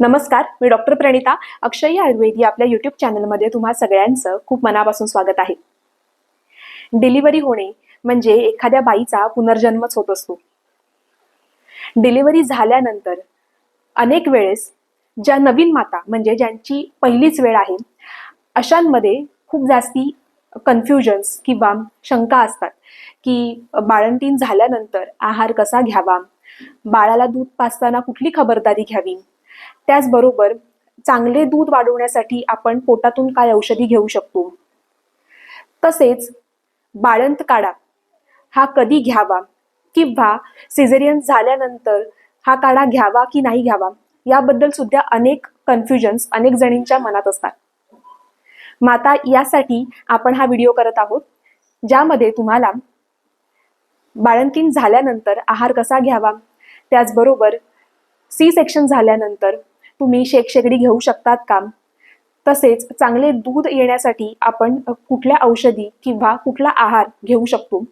नमस्कार मी डॉक्टर प्रणिता अक्षय आयुर्वेद या आपल्या युट्यूब चॅनलमध्ये तुम्हा सगळ्यांचं खूप मनापासून स्वागत आहे. डिलिव्हरी होणे म्हणजे एखाद्या बाईचा पुनर्जन्मच होत असतो. डिलिव्हरी झाल्यानंतर अनेक वेळेस ज्या नवीन माता म्हणजे ज्यांची पहिलीच वेळ आहे अशांमध्ये खूप जास्ती कन्फ्युजन्स किंवा शंका असतात की बाळंतीन झाल्यानंतर आहार कसा घ्यावा? बाळाला दूध पाजताना कुठली खबरदारी घ्यावी? त्याचबरोबर चांगले दूध वाढवण्यासाठी आपण पोटातून काय औषधी घेऊ शकतो? तसेच बाळंत काढा. हा कधी घ्यावा? किंवा सिझेरियन झाल्यानंतर हा काढा घ्यावा की नाही घ्यावा? याबद्दल सुद्धा अनेक कन्फ्युजन्स अनेक जणींच्या मनात असतात. माता यासाठी आपण हा व्हिडिओ करत आहोत ज्यामध्ये तुम्हाला बाळंतीण झाल्यानंतर आहार कसा घ्यावा? त्याचबरोबर सी सेक्शन झाल्यानंतर तुम्ही शेकशेकडी घेऊ शकतात का? तसेच चांगले दूध येण्यासाठी आपण कुठल्या औषधी किंवा कुठला आहार घेऊ शकतो?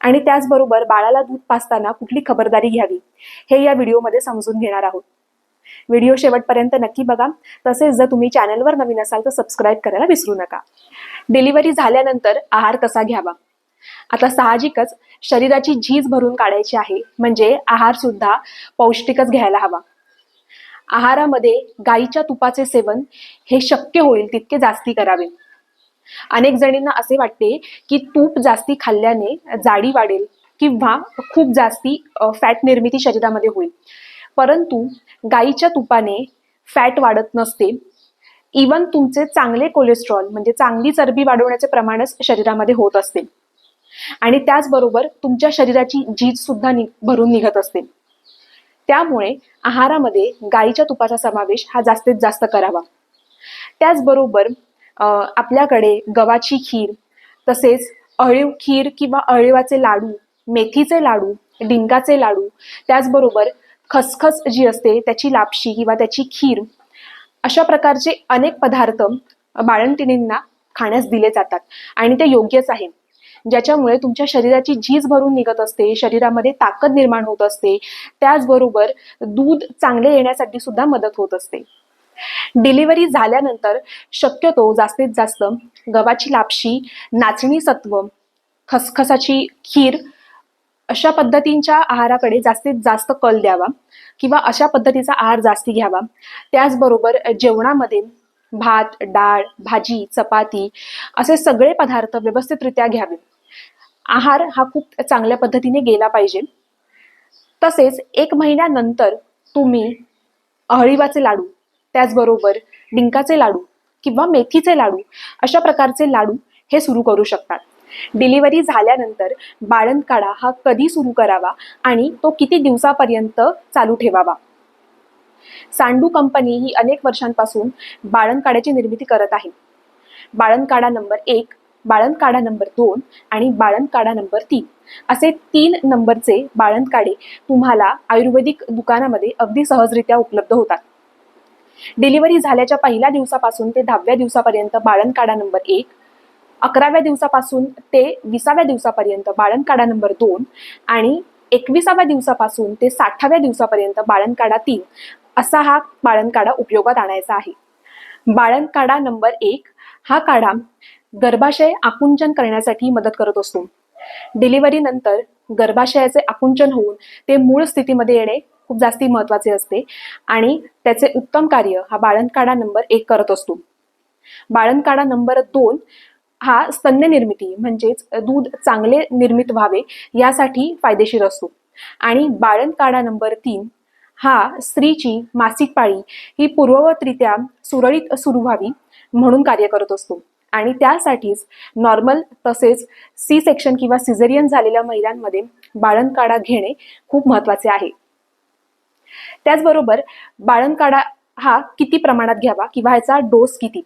आणि त्याचबरोबर बाळाला दूध पाजताना कुठली खबरदारी घ्यावी? हे या व्हिडिओमध्ये समजून घेणार आहोत. व्हिडिओ शेवटपर्यंत नक्की बघा. तसेच जर तुम्ही चॅनलवर नवीन असाल तर सबस्क्राईब करायला विसरू नका. डिलिव्हरी झाल्यानंतर आहार कसा घ्यावा? आता साहजिकच शरीराची झीज भरून काढायची आहे. म्हणजे आहार सुद्धा पौष्टिकच घ्यायला हवा. आहारामध्ये गाईच्या तुपाचे सेवन हे शक्य होईल तितके जास्ती करावे. अनेक जणींना असे वाटते की तूप जास्ती खाल्ल्याने जाडी वाढेल किंवा खूप जास्ती फॅट निर्मिती शरीरामध्ये होईल. परंतु गाईच्या तुपाने फॅट वाढत नसते. इवन तुमचे चांगले कोलेस्ट्रॉल म्हणजे चांगली चरबी वाढवण्याचे प्रमाणच शरीरामध्ये होत असते. आणि त्याचबरोबर तुमच्या शरीराची झीज सुद्धा नि भरून निघत असते. त्यामुळे आहारामध्ये गाईच्या तुपाचा समावेश हा जास्तीत जास्त करावा. त्याचबरोबर आपल्याकडे गव्हाची खीर तसेच अळीव खीर किंवा अळीवाचे लाडू मेथीचे लाडू डिंकाचे लाडू त्याचबरोबर खसखस जी असते त्याची लापशी किंवा त्याची खीर अशा प्रकारचे अनेक पदार्थ बाळंतिणींना खाण्यास दिले जातात आणि ते योग्यच आहे ज्याच्यामुळे तुमच्या शरीराची झीज भरून निघत असते शरीरामध्ये ताकद निर्माण होत असते त्याचबरोबर दूध चांगले येण्यासाठी सुद्धा मदत होत असते. डिलिव्हरी झाल्यानंतर शक्यतो जास्तीत जास्त गव्हाची लापशी नाचणी सत्व खसखसाची खीर अशा पद्धतींच्या आहाराकडे जास्तीत जास्त कल द्यावा किंवा अशा पद्धतीचा आहार जास्ती घ्यावा. त्याचबरोबर जेवणामध्ये भात डाळ भाजी चपाती असे सगळे पदार्थ व्यवस्थितरित्या घ्यावे. आहार हा खूप चांगल्या पद्धतीने गेला पाहिजे. तसेच एक महिन्यानंतर तुम्ही अहळीवाचे लाडू त्याचबरोबर डिंकाचे लाडू किंवा मेथीचे लाडू अशा प्रकारचे लाडू हे सुरू करू शकतात. डिलिव्हरी झाल्यानंतर बाळंतकाळा हा कधी सुरू करावा आणि तो किती दिवसापर्यंत चालू ठेवावा? सांडू कंपनी ही अनेक वर्षांपासून बाळणकाड्याची निर्मिती करत आहे. बाळणकाडा नंबर एक बाळंत काढा नंबर दोन आणि बाळंत काढा नंबर तीन. असे तीन नंबरचे बाळंत काढे तुम्हाला आयुर्वेदिक दुकानामध्ये अगदी सहजरित्या उपलब्ध होतात. डिलिव्हरी झाल्याच्या पहिल्या दिवसापासून ते दहाव्या दिवसापर्यंत बाळंत काढा नंबर एक अकराव्या दिवसापासून ते विसाव्या दिवसापर्यंत बाळंत काढा नंबर दोन आणि एकविसाव्या दिवसापासून ते साठाव्या दिवसापर्यंत बाळंत काढा तीन असा हा बाळंत काढा उपयोगात आणायचा आहे. बाळंत काढा नंबर एक हा काढा गर्भाशय आकुंचन करण्यासाठी मदत करत असतो. डिलिव्हरी नंतर गर्भाशयाचे आकुंचन होऊन ते मूळ स्थितीमध्ये येणे खूप जास्ती महत्त्वाचे असते आणि त्याचे उत्तम कार्य हा बाळंत नंबर एक करत असतो. बाळणकाडा नंबर दोन हा स्तन्य निर्मिती म्हणजेच दूध चांगले निर्मित व्हावे यासाठी फायदेशीर असतो. आणि बाळणकाडा नंबर तीन हा स्त्रीची मासिक पाळी ही पूर्ववतरित्या सुरळीत सुरू व्हावी म्हणून कार्य करत असतो. आणि त्यासाठीच नॉर्मल तसेच सी सेक्शन किंवा सिझेरियन झालेल्या महिलांमध्ये बाळणकाडा घेणे खूप महत्त्वाचे आहे. त्याचबरोबर बाळंत हा किती प्रमाणात घ्यावा किंवा ह्याचा डोस किती?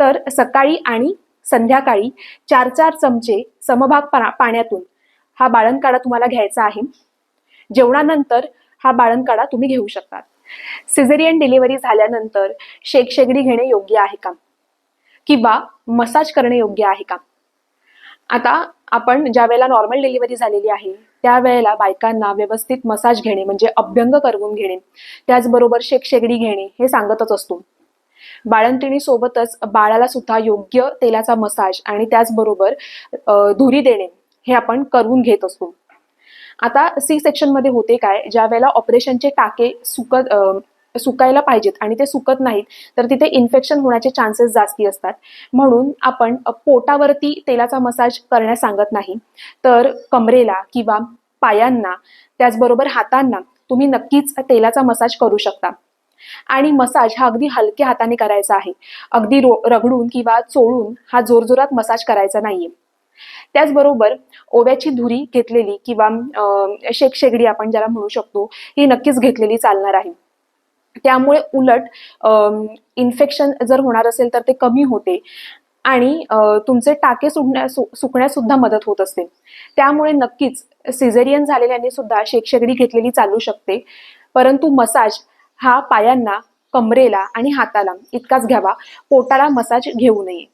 तर सकाळी आणि संध्याकाळी चार चार चमचे समभाग पाण्यातून हा बाळणकाडा तुम्हाला घ्यायचा आहे. जेवणानंतर हा बाळणकाडा तुम्ही घेऊ शकतात. सिझेरियन डिलिव्हरी झाल्यानंतर शेकशेगडी घेणे योग्य आहे का? किंवा मसाज करणे योग्य आहे का? आता आपण ज्या वेळेला नॉर्मल डिलिव्हरी झालेली आहे त्यावेळेला बायकांना व्यवस्थित मसाज घेणे म्हणजे अभ्यंग करवून घेणे त्याचबरोबर शेकशेगडी घेणे हे सांगतच असतो. बाळंतिणी सोबतच बाळाला सुद्धा योग्य तेलाचा मसाज आणि त्याचबरोबर धुरी देणे हे आपण करून घेत असतो. आता सी सेक्शनमध्ये होते काय ज्या वेळेला ऑपरेशनचे टाके सुकत सुकायला पाहिजेत आणि ते सुकत नाहीत तर तिथे इन्फेक्शन होण्याचे चान्सेस जास्ती असतात. म्हणून आपण पोटावरती तेलाचा मसाज करण्यास सांगत नाही. तर कमरेला किंवा पायांना त्याचबरोबर हातांना तुम्ही नक्कीच तेलाचा मसाज करू शकता. आणि मसाज हा अगदी हलक्या हाताने करायचा आहे. अगदी रो रगडून किंवा चोळून हा जोरजोरात मसाज करायचा नाहीये. त्याचबरोबर ओव्याची धुरी घेतलेली किंवा शेकशेगडी आपण ज्याला म्हणू शकतो ही नक्कीच घेतलेली चालणार आहे. त्यामुळे उलट इन्फेक्शन जर होणार असेल तर ते कमी होते. आणि तुमचे टाके सुटण्या सु सुकण्यास सुद्धा मदत होत असते. त्यामुळे नक्कीच सिझेरियन झालेल्याने सुद्धा शेकशेगडी घेतलेली चालू शकते. परंतु मसाज हा पायांना कमरेला आणि हाताला इतकाच घ्यावा. पोटाला मसाज घेऊ नये.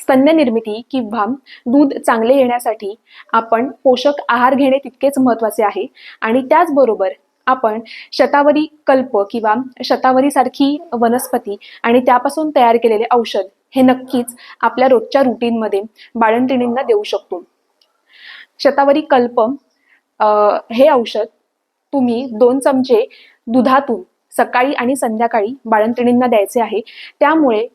स्तन्य निर्मिती किंवा दूध चांगले येण्यासाठी आपण पोषक आहार घेणे तितकेच महत्त्वाचे आहे. आणि त्याचबरोबर आपण शतावरी कल्प किंवा शतावरी सारखी वनस्पती आणि त्यापासून तयार केलेले औषध हे नक्कीच आपल्या रोजच्या रुटीनमध्ये बाळंतिणींना देऊ शकतो. शतावरी कल्प हे औषध तुम्ही दोन चमचे दुधातून सकाळी आणि संध्याकाळी बाळंतिणींना द्यायचे आहे. त्यामुळे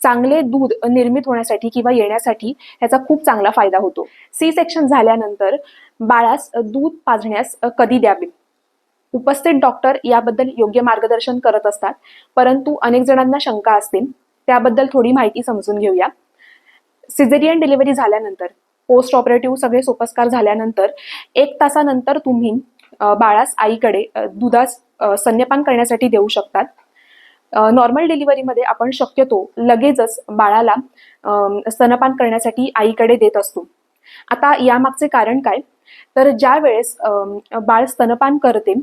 चांगले दूध निर्मित होण्यासाठी किंवा येण्यासाठी ह्याचा खूप चांगला फायदा होतो. सी सेक्शन झाल्यानंतर बाळास दूध पाजण्यास कधी द्यावे? उपस्थित डॉक्टर याबद्दल योग्य मार्गदर्शन करत असतात. परंतु अनेक जणांना शंका असतील त्याबद्दल थोडी माहिती समजून घेऊया. सिझेरियन डिलिव्हरी झाल्यानंतर पोस्ट ऑपरेटिव्ह सगळे सोपस्कार झाल्यानंतर एक तासानंतर तुम्ही बाळास आईकडे दुधास स्तन्यपान करण्यासाठी देऊ शकतात. नॉर्मल डिलिव्हरीमध्ये आपण शक्यतो लगेचच बाळाला स्तनपान करण्यासाठी आईकडे देत असतो. आता यामागचे कारण काय? तर ज्या वेळेस बाळ स्तनपान करते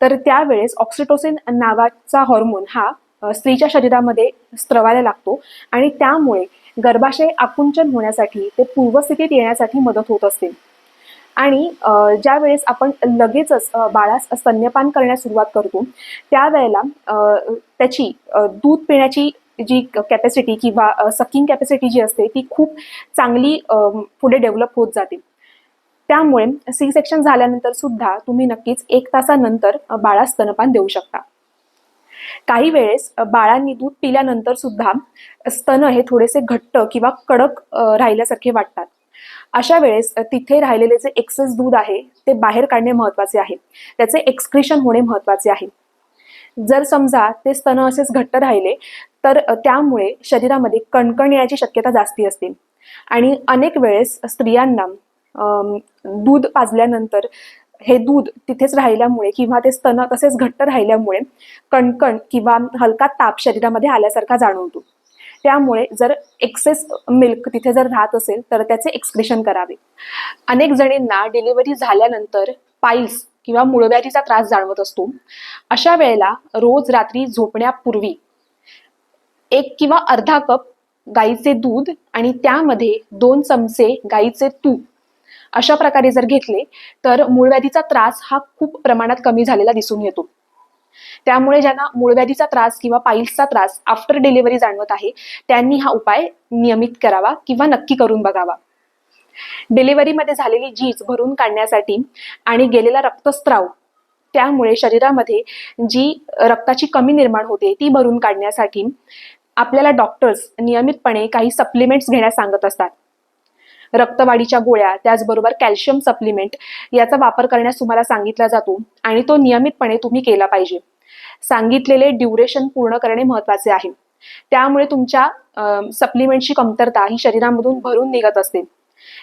तर त्यावेळेस ऑक्सिटोसिन नावाचा हॉर्मोन हा स्त्रीच्या शरीरामध्ये स्त्रवायला लागतो आणि त्यामुळे गर्भाशय आकुंचन होण्यासाठी ते पूर्वस्थितीत येण्यासाठी मदत होत असते. आणि ज्या वेळेस आपण लगेचच बाळास स्तन्यपान करण्यास सुरुवात करतो त्यावेळेला अ, त्याची दूध पिण्याची जी कॅपॅसिटी किंवा सकिंग कॅपॅसिटी जी असते ती खूप चांगली पुढे डेव्हलप होत जाते. त्यामुळे सी सेक्शन झाल्यानंतर सुद्धा तुम्ही नक्कीच एक तासानंतर बाळा स्तनपान देऊ शकता. काही वेळेस बाळांनी दूध पिल्यानंतर सुद्धा स्तन हे थोडेसे घट्ट किंवा कडक राहिल्यासारखे वाटतात. अशा वेळेस तिथे राहिलेले जे एक्सेस दूध आहे ते बाहेर काढणे महत्त्वाचे आहे. त्याचे एक्सक्रिशन होणे महत्त्वाचे आहे. जर समजा ते स्तन असेच घट्ट राहिले तर त्यामुळे शरीरामध्ये कणकण येण्याची शक्यता जास्ती असते. आणि अनेक वेळेस स्त्रियांना दूध पाजल्यानंतर हे दूध तिथेच राहिल्यामुळे किंवा ते स्तन तसेच घट्ट राहिल्यामुळे कणकण किंवा हलका ताप शरीरामध्ये आल्यासारखा जाणवतो. त्यामुळे जर एक्सेस मिल्क तिथे जर राहत असेल तर त्याचे एक्सक्रेशन करावे. अनेक जणींना डिलिव्हरी झाल्यानंतर पाईल्स किंवा मुळव्याधीचा त्रास जाणवत असतो. अशा वेळेला रोज रात्री झोपण्यापूर्वी एक किंवा अर्धा कप गाईचे दूध आणि त्यामध्ये दोन चमचे गाईचे तूप अशा प्रकारे जर घेतले तर मूळव्याधीचा त्रास हा खूप प्रमाणात कमी झालेला दिसून येतो. त्यामुळे ज्यांना मूळव्याधीचा त्रास किंवा पाईल्सचा त्रास आफ्टर डिलिव्हरी जाणवत आहे त्यांनी हा उपाय नियमित करावा किंवा नक्की करून बघावा. डिलिव्हरीमध्ये झालेली झीज भरून काढण्यासाठी आणि गेलेला रक्तस्त्राव त्यामुळे शरीरामध्ये जी रक्ताची कमी निर्माण होते ती भरून काढण्यासाठी आपल्याला डॉक्टर्स नियमितपणे काही सप्लिमेंट्स घेण्यास सांगत असतात. रक्तवाढीच्या गोळ्या त्याचबरोबर कॅल्शियम सप्लिमेंट याचा वापर करण्यास तुम्हाला सांगितला जातो आणि तो नियमितपणे तुम्ही केला पाहिजे. सांगितलेले ड्युरेशन पूर्ण करणे महत्त्वाचे आहे. त्यामुळे तुमच्या सप्लिमेंटची कमतरता ही शरीरामधून भरून निघत असते.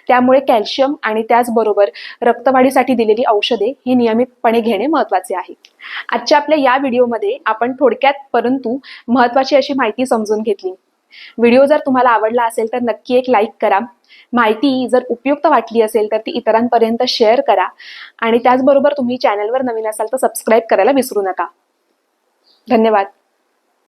त्यामुळे कॅल्शियम आणि त्याचबरोबर रक्तवाढीसाठी दिलेली औषधे ही नियमितपणे घेणे महत्त्वाचे आहे. आजच्या आपल्या या व्हिडिओमध्ये आपण थोडक्यात परंतु महत्वाची अशी माहिती समजून घेतली. व्हिडिओ जर तुम्हाला आवडला असेल तर नक्की एक लाईक करा. माहिती जर उपयुक्त वाटली असेल तर ती इतरांपर्यंत शेअर करा. आणि त्याचबरोबर तुम्ही चॅनलवर नवीन असाल तर सबस्क्राईब करायला विसरू नका. धन्यवाद.